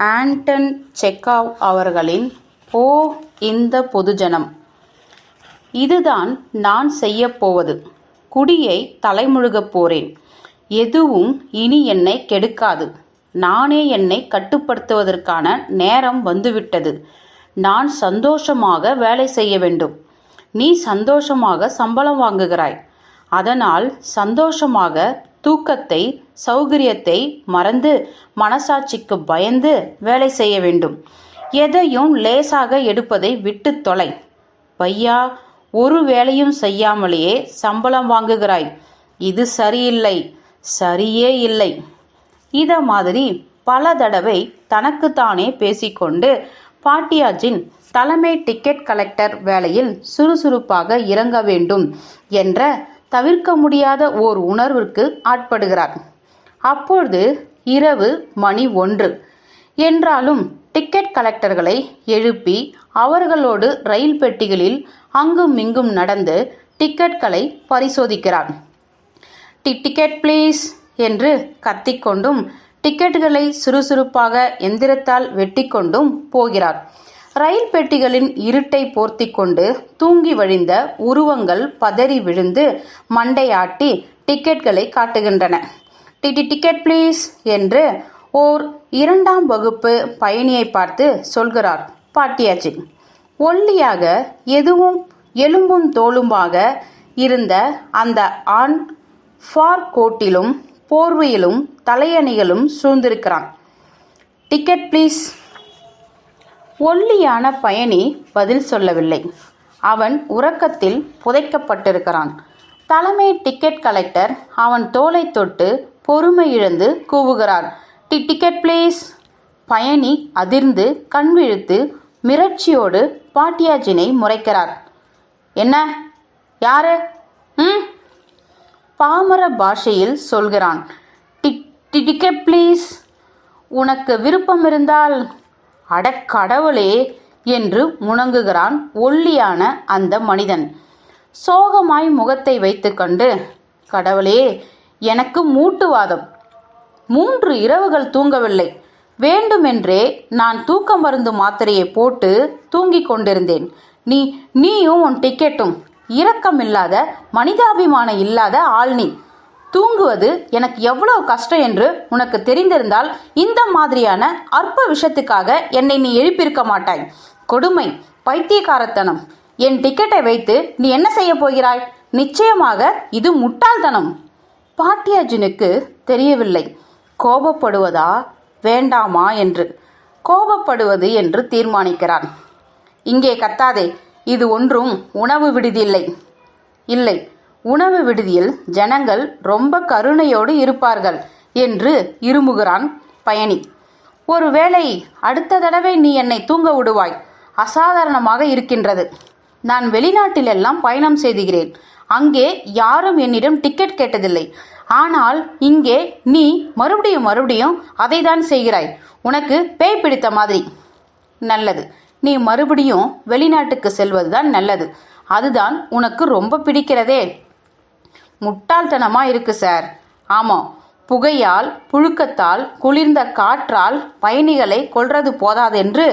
Anton Chekhov அவர்களின் ஓ இந்த பொதுஜனம். இதுதான் நான் செய்யப்போவது குடியை தலைமுழுகப் போறேன். எதுவும் இனி என்னை கெடுக்காது. நானே என்னை கட்டுப்படுத்துவதற்கான நேரம் வந்துவிட்டது. நான் சந்தோஷமாக வேலை செய்ய வேண்டும். நீ சந்தோஷமாக சம்பளம் வாங்குகிறாய். அதனால் சந்தோஷமாக தூக்கத்தை சௌகரியத்தை மறந்து மனசாட்சிக்கு பயந்து வேலை செய்ய வேண்டும். எதையும் லேசாக எடுப்பதை விட்டு தொலை. பையா ஒரு வேலையும் செய்யாமலேயே சம்பளம் வாங்குகிறாய். இது சரியில்லை. சரியே இல்லை. இத மாதிரி பல தடவை தனக்குத்தானே பேசிக்கொண்டு பாட்டியாஜின் தலைமை டிக்கெட் கலெக்டர் வேலையில் சுறுசுறுப்பாக இறங்க வேண்டும் என்ற தவிர்க்க முடியாத ஓர் உணர்விற்கு ஆட்படுகிறார். அப்பொழுது இரவு மணி ஒன்று. என்றாலும் டிக்கெட் கலெக்டர்களை எழுப்பி அவர்களோடு ரயில் பெட்டிகளில் அங்கும் இங்கும் நடந்து டிக்கெட்களை பரிசோதிக்கிறார். டி டிக்கெட் ப்ளீஸ் என்று கத்திக்கொண்டும் டிக்கெட்டுகளை சுறுசுறுப்பாக எந்திரத்தால் வெட்டிக்கொண்டும் போகிறார். ரயில் பெட்டிகளின் இருட்டை போர்த்தி கொண்டு தூங்கி வழிந்த உருவங்கள் பதறி விழுந்து மண்டையாட்டி டிக்கெட்களை காட்டுகின்றன. டிடி டிக்கெட் ப்ளீஸ் என்று ஓர் இரண்டாம் வகுப்பு பயணியை பார்த்து சொல்கிறார் பாட்டியாச்சி. ஒல்லியாக எதுவும் எலும்பும் தோலுமாக இருந்த அந்த ஆண் ஃபார் கோட்டிலும் போர்வையிலும் தலையணிகளும் சூழ்ந்திருக்கிறான். Ticket please. ஒல்லியான பயணி பதில் சொல்லவில்லை. அவன் உறக்கத்தில் புதைக்கப்பட்டிருக்கிறான். தலைமை டிக்கெட் கலெக்டர் அவன் தோலை தொட்டு பொறுமை இழந்து கூவுகிறார். டி டிக்கெட் ப்ளீஸ் பயணி அதிர்ந்து கண்விழுத்து மிரட்சியோடு பாட்டியாஜினை முறைக்கிறார். என்ன? யாரு? ம்? பாமர பாஷையில் சொல்கிறான். டி டி- டிக்கெட் ப்ளீஸ் உனக்கு விருப்பம் இருந்தால் அடக்கடவுளே என்று முணங்குகிறான் ஒல்லியான அந்த மனிதன். சோகமாய் முகத்தை வைத்துக்கொண்டு கடவுளே எனக்கு மூட்டுவாதம் மூன்று இரவுகள் தூங்கவில்லை. வேண்டுமென்றே நான் தூக்க மருந்து மாத்திரையை போட்டு தூங்கிக் கொண்டிருந்தேன். நீ நீயும் உன் டிக்கெட்டும் இரக்கமில்லாத மனிதாபிமானம் இல்லாத ஆள் நீ தூங்குவது எனக்கு எவ்வளவு கஷ்டம் என்று உனக்கு தெரிந்திருந்தால் இந்த மாதிரியான அற்ப விஷயத்துக்காக என்னை நீ எழுப்பியிருக்க மாட்டாய். கொடுமை பைத்தியக்காரத்தனம். என் டிக்கெட்டை வைத்து நீ என்ன செய்ய போகிறாய்? நிச்சயமாக இது முட்டாள்தனம். பாட்டியாஜினுக்கு தெரியவில்லை. கோபப்படுவதா? வேண்டாமா என்று. கோபப்படுவது என்று தீர்மானிக்கிறான். இங்கே கத்தாதே இது ஒன்றும் உணவு விடுதியில்லை. இல்லை உணவு விடுதியில் ஜனங்கள் ரொம்ப கருணையோடு இருப்பார்கள் என்று இருமுகிறான் பயணி. ஒருவேளை அடுத்த தடவை நீ என்னை தூங்க விடுவாய். அசாதாரணமாக இருக்கின்றது. நான் வெளிநாட்டிலெல்லாம் பயணம் செய்துகிறேன். அங்கே யாரும் என்னிடம் டிக்கெட் கேட்டதில்லை. ஆனால் இங்கே நீ மறுபடியும் மறுபடியும் அதை தான் செய்கிறாய். உனக்கு பேய் பிடித்த மாதிரி. நல்லது. நீ மறுபடியும் வெளிநாட்டுக்கு செல்வதுதான் நல்லது. அதுதான் உனக்கு ரொம்ப பிடிக்கிறதே. முட்டாள்தனமா இருக்கு சார். ஆமாம் புகையால் புழுக்கத்தால் குளிர்ந்த காற்றால் பயணிகளை கொள்றது போதாதென்று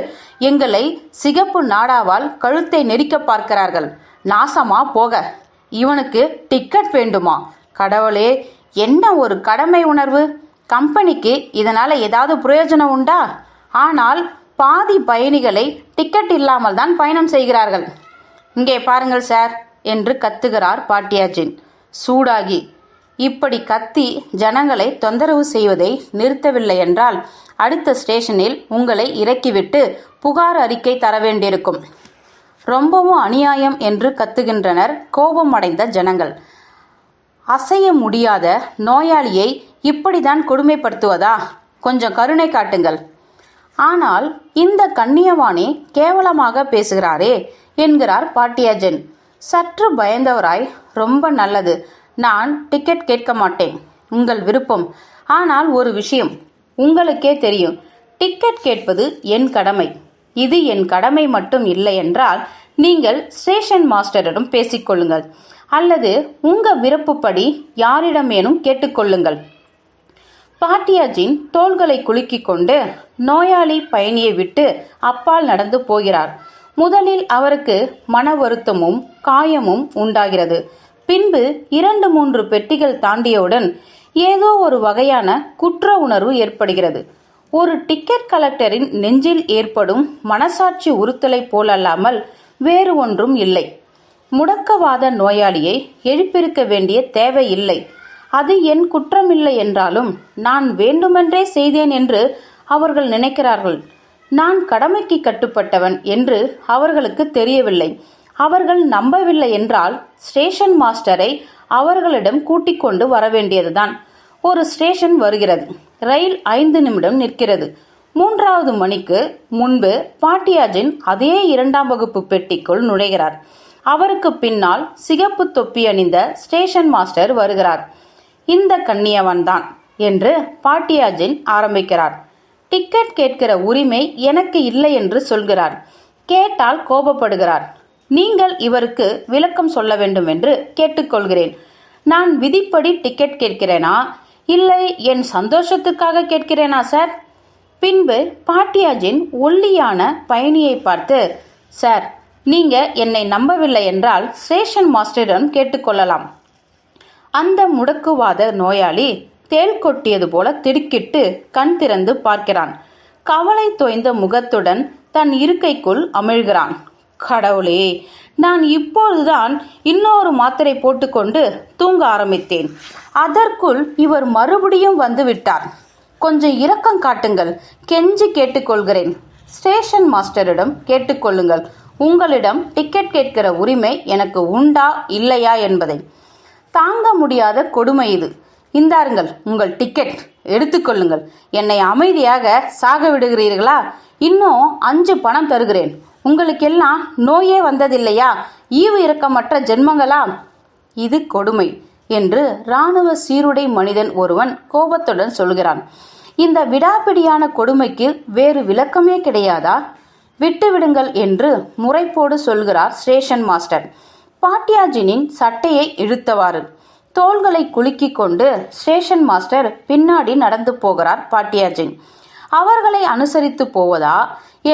எங்களை சிகப்பு நாடாவால் கழுத்தை நெரிக்க பார்க்கிறார்கள். நாசமா போக. இவனுக்கு டிக்கெட் வேண்டுமா? கடவுளே என்ன ஒரு கடமை உணர்வு? கம்பெனிக்கு இதனால் ஏதாவது பிரயோஜனம் உண்டா? ஆனால் பாதி பயணிகளை டிக்கெட் இல்லாமல் தான் பயணம் செய்கிறார்கள். இங்கே பாருங்கள் சார் என்று கத்துகிறார் பாட்டியாஜின். சூடாகி. இப்படி கத்தி ஜனங்களை தொந்தரவு செய்வதை நிறுத்தவில்லை என்றால் அடுத்த ஸ்டேஷனில் உங்களை இறக்கிவிட்டு புகார் அறிக்கை தர வேண்டியிருக்கும். ரொம்பவும் அநியாயம் என்று கத்துகின்றனர் கோபமடைந்த ஜனங்கள். அசைய முடியாத நோயாளியை இப்படிதான் கொடுமைப்படுத்துவதா? கொஞ்சம் கருணை காட்டுங்கள். ஆனால் இந்த கண்ணியவாணி கேவலமாக பேசுகிறாரே என்கிறார் பாட்டியாஜன். சற்று பயந்தவராய் ரொம்ப நல்லது. நான் டிக்கெட் கேட்க மாட்டேன். உங்கள் விருப்பம். ஆனால் ஒரு விஷயம் உங்களுக்கே தெரியும். டிக்கெட் கேட்பது என் கடமை. இது என் கடமை மட்டும் இல்லை என்றால் நீங்கள் ஸ்டேஷன் மாஸ்டரிடம் பேசிக்கொள்ளுங்கள். அல்லது உங்க விருப்பப்படி யாரிடமேனும் கேட்டுக்கொள்ளுங்கள். பாட்டியாஜின் தோள்களை குலுக்கிக் கொண்டு நோயாளி பயணியை விட்டு அப்பால் நடந்து போகிறார். முதலில் அவருக்கு மன வருத்தமும் காயமும் உண்டாகிறது. பின்பு இரண்டு மூன்று பெட்டிகள் தாண்டியவுடன் ஏதோ ஒரு வகையான குற்ற உணர்வு ஏற்படுகிறது. ஒரு டிக்கெட் கலெக்டரின் நெஞ்சில் ஏற்படும் மனசாட்சி உறுத்தலை போலல்லாமல் வேறு ஒன்றும் இல்லை. முடக்கவாத நோயாளியை எழுப்பியிருக்க வேண்டிய தேவை இல்லை. அது என் குற்றமில்லை என்றாலும் நான் வேண்டுமென்றே செய்தேன் என்று அவர்கள் நினைக்கிறார்கள். நான் கடமைக்கு கட்டுப்பட்டவன் என்று அவர்களுக்கு தெரியவில்லை. அவர்கள் நம்பவில்லை என்றால் ஸ்டேஷன் மாஸ்டரை அவர்களிடம் கூட்டிக் கொண்டு வரவேண்டியதுதான். ஒரு ஸ்டேஷன் வருகிறது. ரயில் ஐந்து நிமிடம் நிற்கிறது. மூன்றாவது மணிக்கு முன்பு பாட்டியாஜின் அதே இரண்டாம் வகுப்பு பெட்டிக்குள் நுழைகிறார். அவருக்கு பின்னால் சிகப்பு தொப்பி அணிந்த ஸ்டேஷன் மாஸ்டர் வருகிறார். இந்த கண்ணியவன்தான் என்று பாட்டியாஜின் ஆரம்பிக்கிறார். டிக்கெட் கேட்கிற உரிமை எனக்கு இல்லை என்று சொல்கிறார். கேட்டால் கோபப்படுகிறார். நீங்கள் இவருக்கு விளக்கம் சொல்ல வேண்டும் என்று கேட்டுக்கொள்கிறேன். நான் விதிப்படி டிக்கெட் கேட்கிறேனா? இல்லை என் சந்தோஷத்துக்காக கேட்கிறேனா சார்? பின்பு பாட்டியாஜின் ஒல்லியான பயணியை பார்த்து சார் நீங்க என்னை நம்பவில்லை என்றால் ஸ்டேஷன் மாஸ்டரிடம் கேட்டுக்கொள்ளலாம். அந்த முடக்குவாத நோயாளி தேள் கொட்டியது போல திடுக்கிட்டு கண் திறந்து பார்க்கிறான். கவலை தோய்ந்த முகத்துடன் தன் இருக்கைக்குள் அமிழ்கிறான். கடவுளே நான் இப்பொழுதுதான் இன்னொரு மாத்திரை போட்டுக்கொண்டு தூங்க ஆரம்பித்தேன். அதற்குள் இவர் மறுபடியும் வந்து விட்டார் கொஞ்சம் இரக்கம் காட்டுங்கள் கெஞ்சி கேட்டுக்கொள்கிறேன். ஸ்டேஷன் மாஸ்டரிடம் கேட்டுக்கொள்ளுங்கள் உங்களிடம் டிக்கெட் கேட்கிற உரிமை எனக்கு உண்டா இல்லையா என்பதை. தாங்க முடியாத கொடுமை இது. இந்தாருங்கள் உங்கள் டிக்கெட் எடுத்துக்கொள்ளுங்கள் என்னை அமைதியாக சாக விடுகிறீர்களா? இன்னும் அஞ்சு பணம் தருகிறேன். உங்களுக்கெல்லாம் நோயே வந்ததில்லையா? ஈவு இரக்கமற்ற ஜென்மங்களா? இது கொடுமை என்று இராணுவ சீருடை மனிதன் ஒருவன் கோபத்துடன் சொல்கிறான். இந்த விடாப்பிடியான கொடுமைக்கு வேறு விளக்கமே கிடையாதா? விட்டுவிடுங்கள் என்று முறைப்போடு சொல்கிறார் ஸ்டேஷன் மாஸ்டர். பாட்டியாஜினின் சட்டையை இழுத்தவாறு தோள்களை குலுக்கிக் கொண்டு ஸ்டேஷன் மாஸ்டர் பின்னாடி நடந்து போகிறார் பாட்டியாஜின். அவர்களை அனுசரித்து போவதா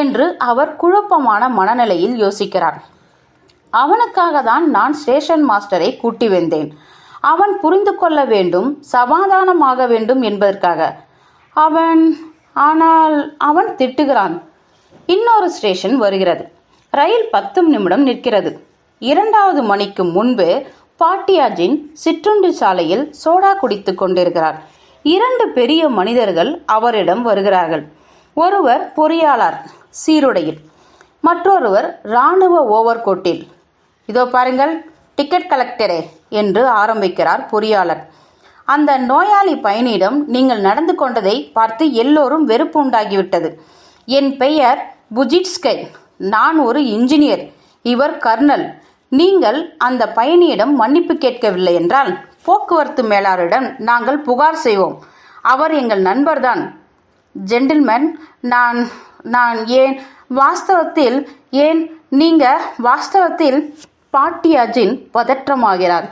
என்று அவர் குழப்பமான மனநிலையில் யோசிக்கிறார். அவனுக்காக தான் நான் ஸ்டேஷன் மாஸ்டரை கூட்டி வந்தேன். அவன் புரிந்து கொள்ள வேண்டும் சமாதானமாக வேண்டும் என்பதற்காக. அவன் ஆனால் அவன் திட்டுகிறான். இன்னொரு ஸ்டேஷன் வருகிறது. ரயில் பத்து நிமிடம் நிற்கிறது. இரண்டாவது மணிக்கு முன்பு பாட்டியாஜின் சிற்றுண்டி சாலையில் சோடா குடித்துக் கொண்டிருக்கிறார். இரண்டு பெரிய மனிதர்கள் அவரிடம் வருகிறார்கள். ஒருவர் பொறியாளர் சீருடையில் மற்றொருவர் இராணுவ ஓவர்கோட்டில். இதோ பாருங்கள் டிக்கெட் கலெக்டரே என்று ஆரம்பிக்கிறார் பொறியாளர். அந்த நோயாளி பயணியிடம் நீங்கள் நடந்து கொண்டதை பார்த்து எல்லோரும் வெறுப்பு உண்டாகிவிட்டது. என் பெயர் புஜிட்ஸ்கை. நான் ஒரு இன்ஜினியர். இவர் கர்னல். நீங்கள் அந்த பயணியிடம் மன்னிப்பு கேட்கவில்லை என்றால் போக்குவரத்து மேலாளரிடம் நாங்கள் புகார் செய்வோம். அவர் எங்கள் நண்பர்தான். ஜென்டில்மேன் நான் நான் ஏன் வாஸ்தவத்தில் ஏன் நீங்க வாஸ்தவத்தில் பாட்டியாஜின் பதற்றமாகிறார்.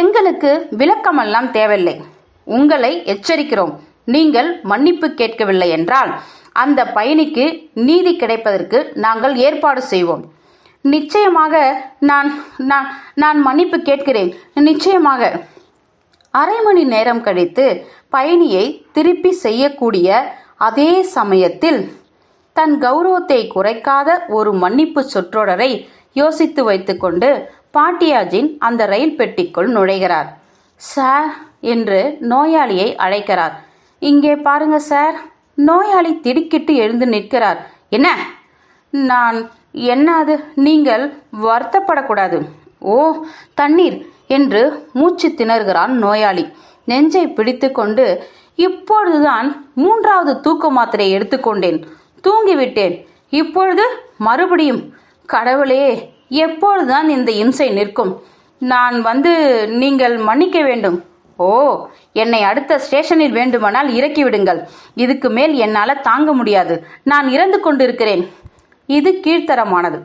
எங்களுக்கு விளக்கமெல்லாம் தேவையில்லை. உங்களை எச்சரிக்கிறோம். நீங்கள் மன்னிப்பு கேட்கவில்லை என்றால் அந்த பயணிக்கு நீதி கிடைப்பதற்கு நாங்கள் ஏற்பாடு செய்வோம். நிச்சயமாக நான் நான் நான் மன்னிப்பு கேட்கிறேன். நிச்சயமாக. அரை மணி நேரம் கழித்து பயணியை திருப்பி செய்யக்கூடிய அதே சமயத்தில் தன் கௌரவத்தை குறைக்காத ஒரு மன்னிப்பு சொற்றொடரை யோசித்து வைத்துக்கொண்டு பாட்டியாஜின் அந்த ரயில் பெட்டிக்குள் நுழைகிறார். சார் என்று நோயாளியை அழைக்கிறார். இங்கே பாருங்க சார். நோயாளி திடுக்கிட்டு எழுந்து நிற்கிறார். என்ன? நான் என்ன அது நீங்கள் வருத்தப்படக்கூடாது. ஓ தண்ணீர்! என்று மூச்சு திணறுகிறான் நோயாளி. நெஞ்சை பிடித்துக்கொண்டு இப்பொழுதுதான் மூன்றாவது தூக்க மாத்திரை எடுத்துக்கொண்டேன் தூங்கிவிட்டேன். இப்பொழுது மறுபடியும். கடவுளே எப்பொழுதுதான் இந்த இம்சை நிற்கும்? நான் வந்து நீங்கள் மன்னிக்க வேண்டும். ஓ என்னை அடுத்த ஸ்டேஷனில் வேண்டுமானால் இறக்கி விடுங்கள் இதுக்கு மேல் என்னால் தாங்க முடியாது. நான் இறந்து கொண்டிருக்கிறேன். இது கீழ்த்தரமானது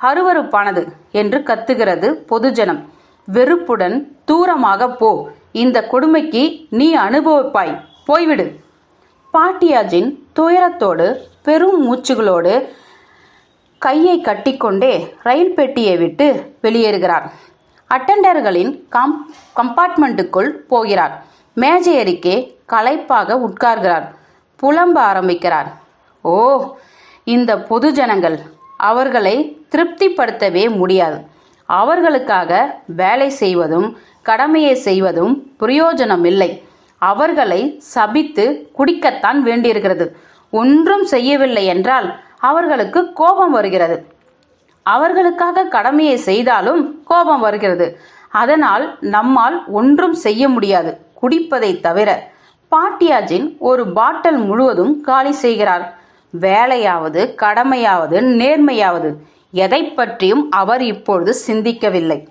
அருவருப்பானது என்று கத்துகிறது பொதுஜனம். வெறுப்புடன் தூரமாக போ இந்த கொடுமைக்கு நீ அனுபவிப்பாய். போய்விடு. பாட்டியாஜின் துயரத்தோடு பெரும் மூச்சுகளோடு கையை கட்டிக்கொண்டே ரயில் பெட்டியை விட்டு வெளியேறுகிறார். அட்டெண்டர்களின் கம் கம்பார்ட்மெண்ட்டுக்குள் போகிறார். மேஜை அருகே களைப்பாக உட்கார்கிறார். புலம்ப ஆரம்பிக்கிறார். ஓ இந்த பொதுஜனங்கள் அவர்களை திருப்திப்படுத்தவே முடியாது. அவர்களுக்காக வேலை செய்வதும் கடமையை செய்வதும் பிரயோஜனம் இல்லை அவர்களை சபித்து குடிக்கத்தான் வேண்டியிருக்கிறது. ஒன்றும் செய்யவில்லை என்றால் அவர்களுக்கு கோபம் வருகிறது. அவர்களுக்காக கடமையை செய்தாலும் கோபம் வருகிறது. அதனால் நம்மால் ஒன்றும் செய்ய முடியாது. குடிப்பதை தவிர பாட்டியாஜின் ஒரு பாட்டில் முழுவதும் காலி செய்கிறார். வேலையாவது கடமையாவது நேர்மையாவது எதை பற்றியும் அவர் இப்பொழுது சிந்திக்கவில்லை.